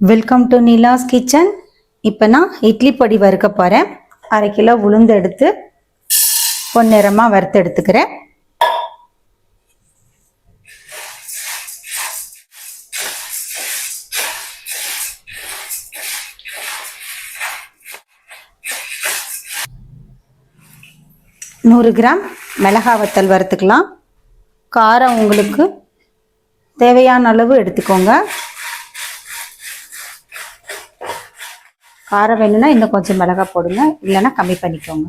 Welcome to Nila's kitchen இப்போ நான் இட்லி பொடி வறுக்க போகிறேன் அரை கிலோ உளுந்து எடுத்து பொன்னிறமாக வறுத்து எடுத்துக்கிறேன். நூறு கிராம் மிளகா வத்தல் வறுத்துக்கலாம். காரம் உங்களுக்கு தேவையான அளவு எடுத்துக்கோங்க. காரம் வேணும்னா இன்னும் கொஞ்சம் மிளகா போடுங்க. இல்லைன்னா கம்மி பண்ணிக்கோங்க.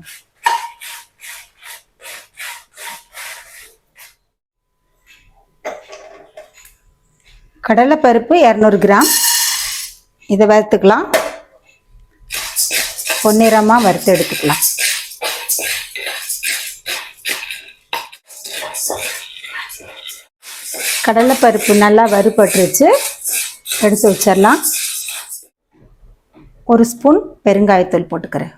கடலைப்பருப்பு இரநூறு கிராம். இதை வறுத்துக்கலாம். பொன்னிறமாக வறுத்து எடுத்துக்கலாம். கடலைப்பருப்பு நல்லா வறுபட்டுருச்சு. எடுத்து வச்சிடலாம். ஒரு ஸ்பூன் பெருங்காயத்தூள் போட்டுக்கிறேன்.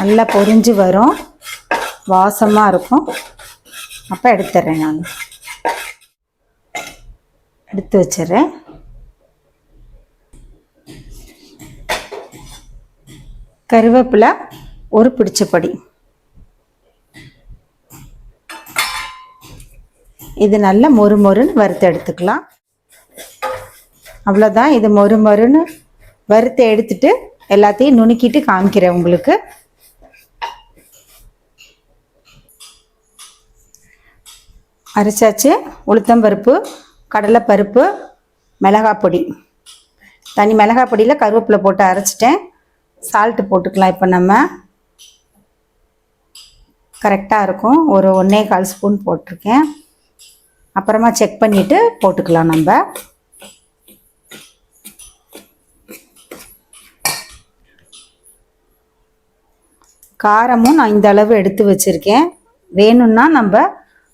நல்லா பொரிஞ்சு வரும். வாசமாக இருக்கும். அப்போ எடுத்துடுறேன் நான். எடுத்து வச்சிடுறேன். கருவேப்பிலை ஒரு பிடிச்சப்படி இது நல்ல மொறு மொறுன்னு வறுத்து எடுத்துக்கலாம். அவ்வளோதான் இது மொறு மொறுன்னு வறுத்து எடுத்துட்டு எல்லாத்தையும் நுணுக்கிட்டு காமிக்கிறேன் உங்களுக்கு. அரைச்சாச்சு உளுத்தம்பருப்பு கடலைப்பருப்பு மிளகாய் பொடி. தனி மிளகாய் பொடியில் கருவேப்பிலை போட்டு அரைச்சிட்டேன். சால்ட்டு போட்டுக்கலாம் இப்போ நம்ம. கரெக்டாக இருக்கும். ஒரு ஒன்றே கால் ஸ்பூன் போட்டிருக்கேன். அப்புறமா செக் பண்ணிவிட்டு போட்டுக்கலாம் நம்ம. காரமும் நான் இந்த அளவு எடுத்து வச்சுருக்கேன். வேணும்னா நம்ம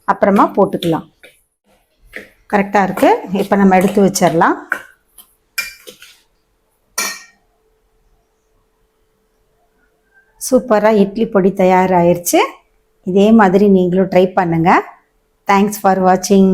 அப்புறமா போட்டுக்கலாம். கரெக்டாக இருக்குது இப்போ நம்ம எடுத்து வச்சிடலாம் சூப்பராக இட்லி பொடி தயாராகிருச்சு இதே மாதிரி நீங்களும் ட்ரை பண்ணுங்கள் தேங்க்ஸ் ஃபார் வாட்சிங்